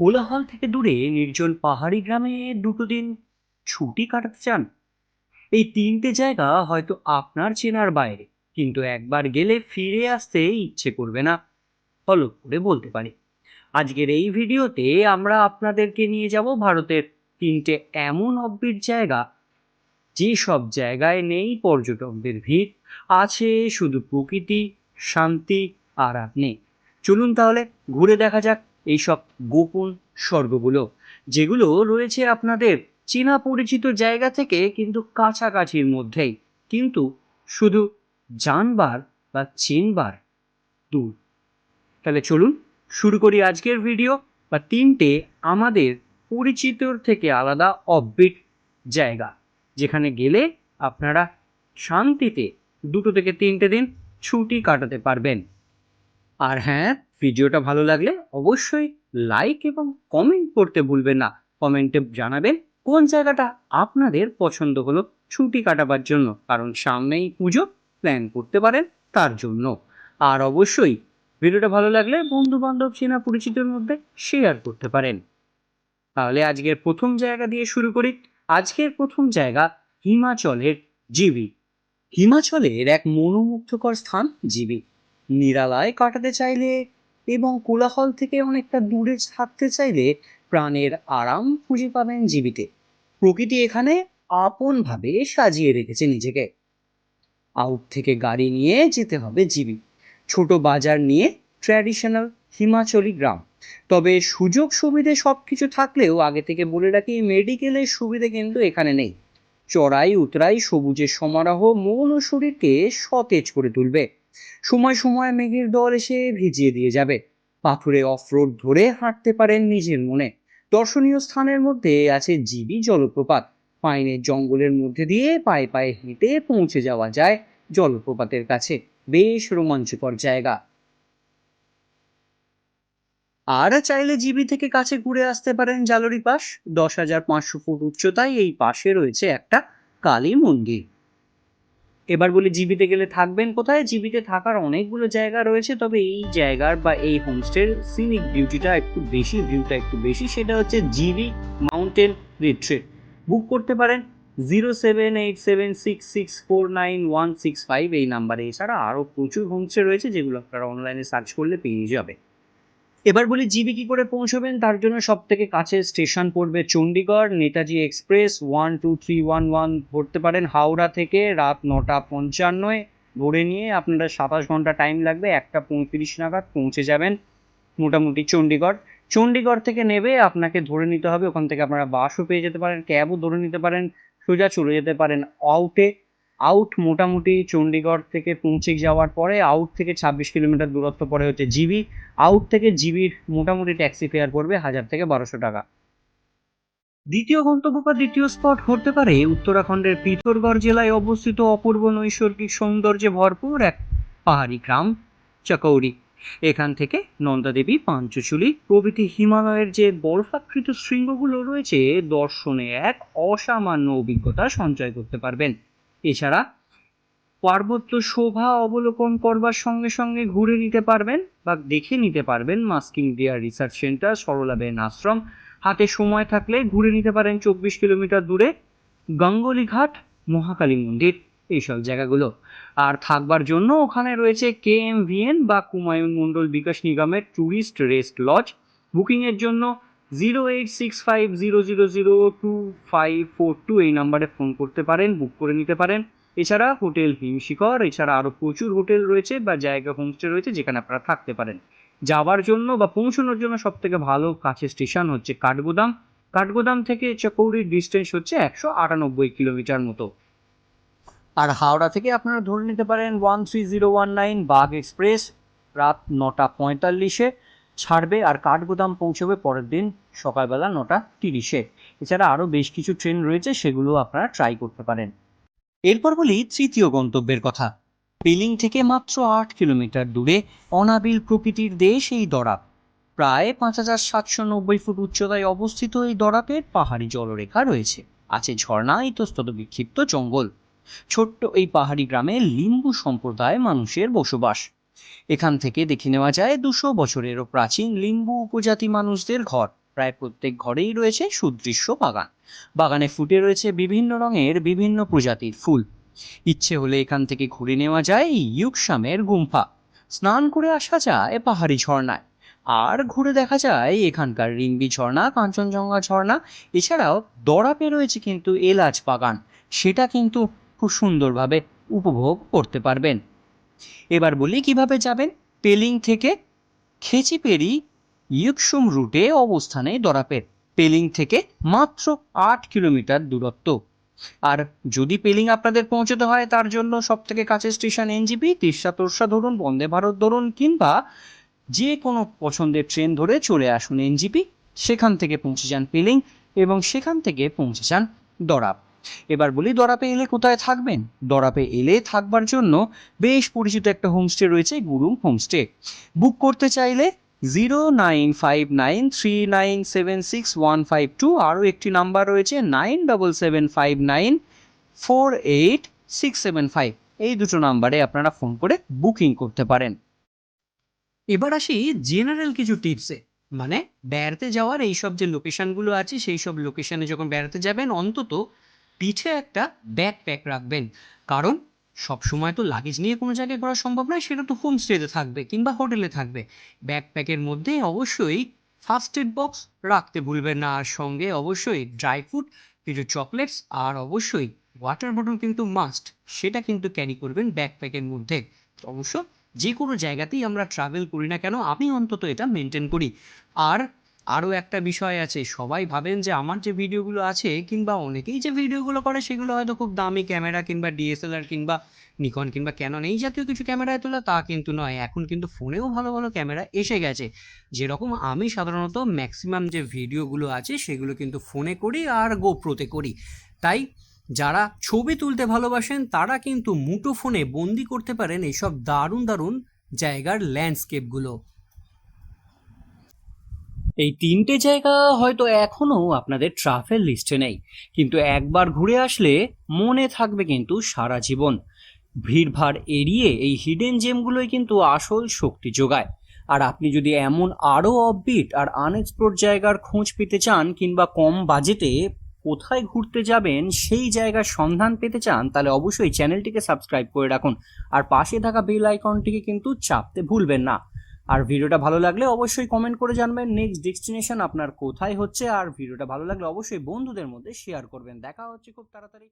কোলাহল থেকে দূরে নির্জন পাহাড়ি গ্রামে দুটো দিন ছুটি কাটাতে চান। এই তিনটে জায়গা হয়তো আপনার চেনার বাইরে, কিন্তু একবার গেলে ফিরে আসতে ইচ্ছে করবে না ফলো করে বলতে পারি। আজকের এই ভিডিওতে আমরা আপনাদেরকে নিয়ে যাব ভারতের তিনটে এমন অব্বির জায়গা যে সব জায়গায় নেই পর্যটকদের ভিড়, আছে শুধু প্রকৃতি, শান্তি আর আপনি চলুন তাহলে ঘুরে দেখা যাক এইসব গোপন স্বর্গগুলো, যেগুলো রয়েছে আপনাদের চেনা পরিচিত জায়গা থেকে কিন্তু কাছাকাছির মধ্যেই। কিন্তু শুধু জানবার বা চিনবার দূর। তাহলে চলুন শুরু করি আজকের ভিডিও বা তিনটে আমাদের পরিচিতর থেকে আলাদা অববিট জায়গা, যেখানে গেলে আপনারা শান্তিতে দুটো থেকে তিনটে দিন ছুটি কাটাতে পারবেন। আর হ্যাঁ ভিডিওটা ভালো লাগলে অবশ্যই লাইক এবং কমেন্ট করতে ভুলবেন না। কমেন্টে জানাবেন কোন জায়গাটা আপনাদের পছন্দ হলো ছুটি কাটাবার জন্য। কারণ সামনেই পুজো প্ল্যান করতে পারেন তার জন্য। আর অবশ্যই ভিডিওটা ভালো লাগলে বন্ধু বান্ধব চেনা পরিচিতের মধ্যে শেয়ার করতে পারেন। তাহলে আজকের প্রথম জায়গা দিয়ে শুরু করি। আজকের প্রথম জায়গা হিমাচলের জিবি। হিমাচলের এক মনোমুগ্ধকর স্থান জিবি। নিরালায় কাটাতে চাইলে এবং কোলাহল থেকে অনেকটা দূরে থাকতে চাইলে প্রাণের আরাম খুঁজে পাবেন জীবিতে। প্রকৃতি এখানে আপনভাবে সাজিয়ে রেখেছে নিজেকে। আউট থেকে গাড়ি নিয়ে যেতে হবে জিবি। ছোট বাজার নিয়ে ট্র্যাডিশনাল হিমাচলি গ্রাম। তবে সুযোগ সুবিধে সব কিছু থাকলেও আগে থেকে বলে রাখি, মেডিকেলের সুবিধে কিন্তু এখানে নেই। চড়াই উতরাই সবুজের সমারোহ মন ও শরীরকে সতেজ করে তুলবে। সময় সময় মেঘের দল এসে ভিজিয়ে দিয়ে যাবে। পাথুরে অফরোড ধরে হাঁটতে পারেন নিজের মনে। দর্শনীয় স্থানের মধ্যে আছে জিবি জলপ্রপাত। পাইনের জঙ্গলের মধ্যে দিয়ে পায়ে পায়ে হেঁটে পৌঁছে যাওয়া যায় জলপ্রপাতের কাছে। বেশ রোমাঞ্চকর জায়গা। আর চাইলে জিবি থেকে কাছে ঘুরে আসতে পারেন জালরি পাস দশ হাজার পাঁচশো ফুট উচ্চতায় এই পাশে রয়েছে একটা কালী মন্দির। এবার বলি জিবিতে গেলে থাকবেন কোথায়? জিবিতে থাকার অনেকগুলো জায়গা রয়েছে, তবে এই জায়গার বা এই হোমস্টের সিনিক বিউটিটা একটু বেশি ভিউটা একটু বেশি, সেটা হচ্ছে জিবি মাউন্টেন রিট্রিট বুক করতে পারেন zero seven eight seven six six four nine one six five এই নাম্বারে এছাড়া আরও প্রচুর হোমস্টে রয়েছে, যেগুলো আপনারা অনলাইনে সার্চ করলে পেয়ে যাবে এবার বলি জিবি কি করে পৌঁছবেন, তার জন্য সব থেকে কাছের স্টেশন পড়বে Chandigarh, Netaji express one two three one one ধরতে পারেন হাওড়া থেকে রাত নটা পঞ্চান্নয়। ধরে নিয়ে আপনারা সাতাশ ঘণ্টা টাইম লাগবে, একটা পঁয়ত্রিশ নাগাদ পৌঁছে যাবেন মোটামুটি চণ্ডীগড়। চণ্ডীগড় থেকে নেবে, আপনাকে ধরে নিতে হবে, ওখান থেকে আপনারা বাসও পেয়ে যেতে পারেন ক্যাবও ধরে নিতে পারেন, সোজা চলে যেতে পারেন আউটে আউট মোটামুটি চণ্ডীগড় থেকে পৌঁছে যাওয়ার পরে আউট থেকে ছাব্বিশ কিলোমিটার দূরত্ব পরে হচ্ছে জিবি। আউট থেকে জিবির মোটামুটি ট্যাক্সি ফেয়ার পড়বে হাজার থেকে বারোশো টাকা। দ্বিতীয় গন্তব্য বা দ্বিতীয় স্পট হতে পারে উত্তরাখণ্ডের পিথোরগড় জেলায় অবস্থিত অপূর্ব নৈসর্গিক সৌন্দর্যে ভরপুর এক পাহাড়ি গ্রাম চকৌরি এখান থেকে নন্দাদেবী, পাঞ্চচুলি প্রভৃতি হিমালয়ের যে বরফাকৃত শৃঙ্গগুলো রয়েছে, দর্শনে এক অসামান্য অভিজ্ঞতা সঞ্চয় করতে পারবেন। এছাড়া পার্বত্য শোভা অবলোকন করবার সঙ্গে সঙ্গে ঘুরে নিতে পারবেন বা দেখে নিতে পারবেন masking deer research centre Saralaben Ashram. হাতে সময় থাকলে ঘুরে নিতে পারেন চব্বিশ কিলোমিটার দূরে গঙ্গলি ঘাট, মহাকালী মন্দির, এইসব জায়গাগুলো। আর থাকবার জন্য ওখানে রয়েছে কে এম ভিএন বা কুমায়ুন মণ্ডল বিকাশ নিগমের ট্যুরিস্ট রেস্ট লজ। বুকিংয়ের জন্য zero eight six five zero zero zero two five four two এই নাম্বারে ফোন করতে পারেন বুক করে নিতে পারেন। এছাড়া হোটেল হিমশিখর, এছাড়া আরও প্রচুর হোটেল রয়েছে বা জায়গা হোমস্টে রয়েছে যেখানে আপনারা থাকতে পারেন। যাওয়ার জন্য বা পৌঁছানোর জন্য সব থেকে ভালো কাছে স্টেশন হচ্ছে কাঠগোদাম। কাঠগোদাম থেকে চকৌরির ডিস্টেন্স হচ্ছে একশো আটানব্বই কিলোমিটার মতো। আর হাওড়া থেকে আপনারা ধরে নিতে পারেন one three zero one nine Bagh express, রাত নটা পঁয়তাল্লিশে। ছাড়বে আর কাঠগোদাম পৌঁছবে পরের দিন সকালবেলা নটা তিরিশে। এছাড়া আরও বেশ কিছু ট্রেন রয়েছে, সেগুলো আপনারা ট্রাই করতে পারেন। এরপর বলি তৃতীয় গন্তব্যের কথা। পিলিং থেকে মাত্র আট কিলোমিটার দূরে অনাবিল প্রকৃতির দেশ এই দরাপ। প্রায় পাঁচ হাজার সাতশো নব্বই ফুট উচ্চতায় অবস্থিত এই দরাপের পাহাড়ি জলরেখা রয়েছে। আছে ঝর্ণা, ইতস্তত বিক্ষিপ্ত জঙ্গল। ছোট্ট এই পাহাড়ি গ্রামে লিম্বু সম্প্রদায় মানুষের বসবাস। এখান থেকে দেখে নেওয়া যায় দুশো বছরেরও প্রাচীন লিম্বু উপজাতি মানুষদের ঘর। প্রায় প্রত্যেক ঘরেই রয়েছে সুদৃশ্য বাগান। বাগানে ফুটে রয়েছে বিভিন্ন রঙের বিভিন্ন প্রজাতির ফুল। ইচ্ছে হলে এখান থেকে ঘুরে নেওয়া যায় ইউকসামের গুম্ফা। স্নান করে আসা যায় পাহাড়ি ঝর্ণায়। আর ঘুরে দেখা যায় এখানকার রিংবি ঝর্ণা, কাঞ্চনজঙ্ঘা ঝর্ণা। এছাড়াও দরাপে রয়েছে কিন্তু এলাচ বাগান। সেটা কিন্তু খুব সুন্দরভাবে উপভোগ করতে পারবেন। এবার বলি কীভাবে যাবেন? পেলিং থেকে খেচিপেরি ইউকসুম রুটে অবস্থানে দরাপের। পেলিং থেকে মাত্র আট কিলোমিটার দূরত্ব। আর যদি পেলিং আপনাদের পৌঁছতে হয়, তার জন্য সব থেকে কাছের স্টেশন এনজিপি তিরসা তোরসা ধরুন, বন্দে ভারত ধরুন, কিংবা যে কোনো পছন্দের ট্রেন ধরে চলে আসুন এনজিপি। সেখান থেকে পৌঁছে যান পেলিং এবং সেখান থেকে পৌঁছে যান দরাপ। এবার বলি দরাপে এলে কোথায় থাকবেন? দরাপে এলে থাকবার জন্য বেশ পরিচিত একটা হোমস্টে রয়েছে, গুরুং হোমস্টে বুক করতে চাইলে zero nine five nine three nine seven six one five two আরও একটি নাম্বার রয়েছে nine double seven five nine four eight six seven five এই দুটো নাম্বারে আপনারা ফোন করে বুকিং করতে পারেন। এবার আসি জেনারেল কিছু টিপসে মানে বেড়াতে যাওয়ার এইসব যে লোকেশনগুলো আছে সেই সব লোকেশনে যখন বেড়াতে যাবেন, অন্তত পিঠে একটা ব্যাকপ্যাক রাখবেন। কারণ সব সময় তো লাগেজ নিয়ে কোনো জায়গায় করা সম্ভব নয়, সেটা তো হোমস্টেতে থাকবে কিংবা হোটেলে থাকবে। ব্যাকপ্যাকের মধ্যে অবশ্যই ফার্স্ট এড বক্স রাখতে ভুলবেন না। আর সঙ্গে অবশ্যই ড্রাই ফ্রুট কিছু চকলেটস আর অবশ্যই ওয়াটার বটল কিন্তু মাস্ট সেটা কিন্তু ক্যারি করবেন ব্যাকপ্যাকের মধ্যে। অবশ্য যে কোনো জায়গাতেই আমরা ট্রাভেল করি না কেন, আমি অন্তত এটা মেনটেন করি। আর আরও একটা বিষয় আছে, সবাই ভাবেন যে আমার যে ভিডিওগুলো আছে কিংবা অনেকেই যে ভিডিওগুলো করে সেগুলো হয়তো খুব দামি ক্যামেরা কিংবা ডিএসএলআর কিংবা নিকন কিংবা ক্যানন এই জাতীয় কিছু ক্যামেরায় তোলা তা কিন্তু নয়। এখন কিন্তু ফোনেও ভালো ভালো ক্যামেরা এসে গেছে। যেরকম আমি সাধারণত ম্যাক্সিমাম যে ভিডিওগুলো আছে সেগুলো কিন্তু ফোনে করি আর গোপ্রোতে করি। তাই যারা ছবি তুলতে ভালোবাসেন তারা কিন্তু মুঠো ফোনে বন্দি করতে পারেন এইসব দারুণ দারুণ জায়গার ল্যান্ডস্কেপগুলো এই তিনটে জায়গা হয়তো এখনও আপনাদের ট্রাভেল লিস্টে নেই। কিন্তু একবার ঘুরে আসলে মনে থাকবে কিন্তু সারা জীবন। ভিড়ভাড় এড়িয়ে এই হিডেন জেমগুলোই কিন্তু আসল শক্তি যোগায়। আর আপনি যদি এমন আরও অফবিট আর আনএক্সপ্লোর জায়গার খোঁজ পেতে চান কিংবা কম বাজেটে কোথায় ঘুরতে যাবেন সেই জায়গার সন্ধান পেতে চান, তাহলে অবশ্যই চ্যানেলটিকে সাবস্ক্রাইব করে রাখুন। আর পাশে থাকা বেল আইকনটিকে কিন্তু চাপতে ভুলবেন না। আর ভিডিওটা ভালো লাগলে অবশ্যই কমেন্ট করে জানবেন। নেক্সট ডেস্টিনেশন আপনার কোথায় হচ্ছে? আর ভিডিওটা ভালো লাগলে অবশ্যই বন্ধুদের মধ্যে শেয়ার করবেন। দেখা হচ্ছে খুব তাড়াতাড়ি।